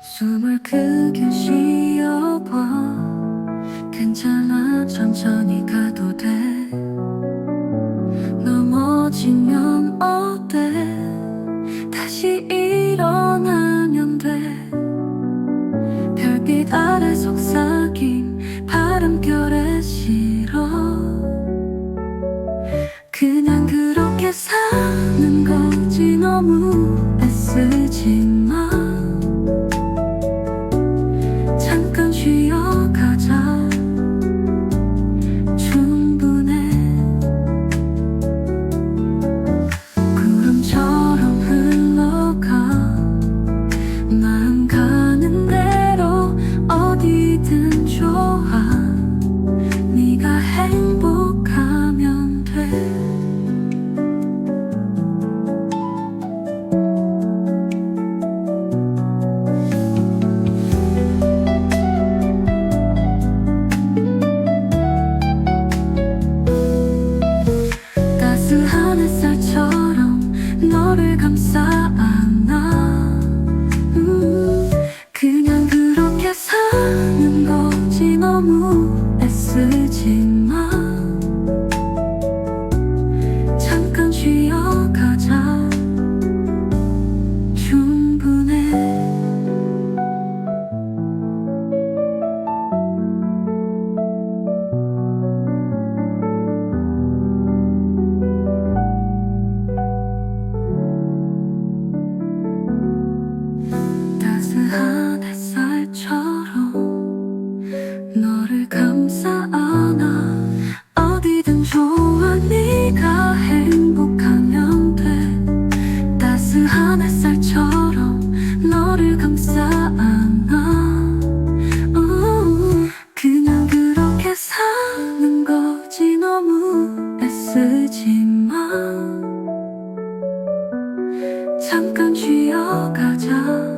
숨을 크게 쉬어봐. 괜찮아 천천히 가도 돼. 넘어지면 어때? 다시 일어나면 돼. 별빛 아래 속삭임 바람결에 실어. 그냥 그렇게 사는 거 지 너무 애쓰지 한 햇살처럼 너를 감싸 안아. 음, 그냥 그렇게 사는 거지. 너무 애쓰지 마 쌓아놔 그냥 그렇게 사는 거지. 너무 애쓰지 마 잠깐 쉬어가자.